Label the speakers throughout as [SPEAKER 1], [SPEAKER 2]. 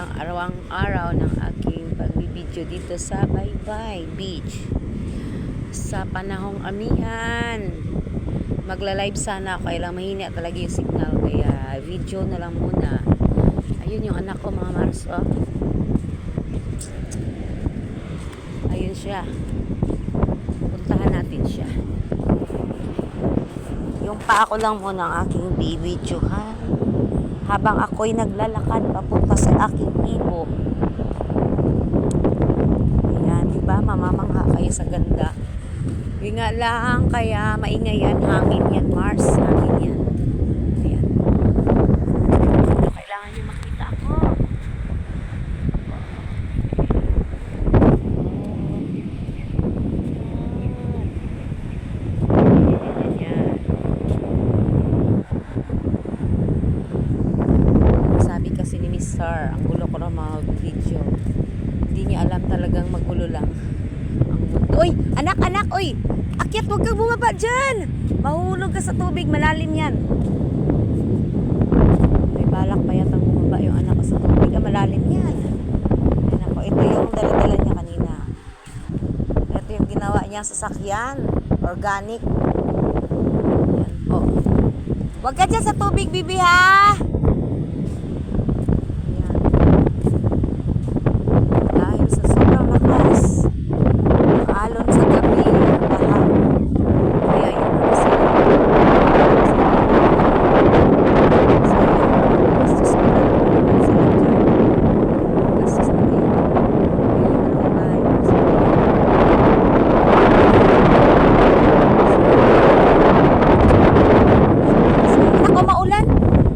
[SPEAKER 1] ilang arawang araw ng aking pagbibideo dito sa Baybay Beach. Sa panahong amihan. Magla-live sana ako, kaya lang mahina talaga yung signal. Kaya video na lang muna. Ayun yung anak ko mga Mars. Oh. Ayun siya. Puntahan natin siya. Yung pa ako lang muna ang aking bibidyo ha. Habang ako'y naglalakad papunta sa aking ibo. Ayan, di ba? Mamamangha kayo sa ganda. Yun nga lang, kaya maingay yan. Hangin yan, Mars. Hangin yan. Ayan. Kailangan niyo makita ako. Ayan. Sabi kasi ni Miss Sar, ang gulo ko na mag-video. Hindi niya alam talagang magulo lang. Ang mundo. Uy! Anak, anak! Uy! Akyat, huwag kang bumaba dyan! Mahulog ka sa tubig, malalim yan. May balak pa yatang bumaba yung anak ko sa tubig. Ah, malalim yan. Ayan ako. Ito yung daladala niya kanina. Ito yung ginawa niya sa sakyan. Organic. Ayan po. Huwag ka dyan sa tubig, bibi ha! Ayan. Dahil sa sobrang lakas ng alon sa gabi, baha. Kaya yun ang kasi. So, yun, gastos ko lang naman sila dyan. Gastos na yun. Ayun, ang bahay. So, Ako maulan.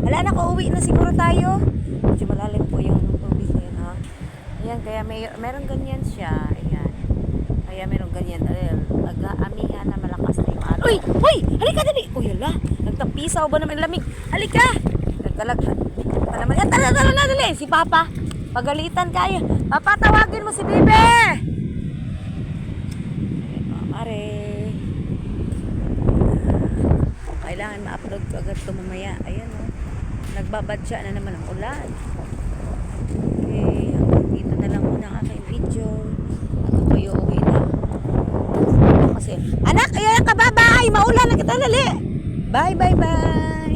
[SPEAKER 1] Wala na ko uwi na siguro tayo. Medyo malalim po yung tubig na yun ha. Ayan, kaya may, meron ganyan siya. Ayan. Kaya meron ganyan. Nag-aamihan na malakas na yung araw. Uy! Uy! Halika dali! Uy, hala. Nagtapisaw ba naman lamig? Halika! Nagkalag. Pa naman. Yan, tara, tara na dali. Si Papa. Pagalitan kayo. Papa, tawagin mo si Bibe! Mare kailangan ma-upload ko agad ito mamaya. Ayan o. Oh. Nagbabadya na naman ang ulan. Okay. Hanggang dito na lang muna ang aking video. At ako'y uuwi na. Kasi, anak, ayan ka, bye-bye! Maulan na kita, lali! Bye, bye, bye!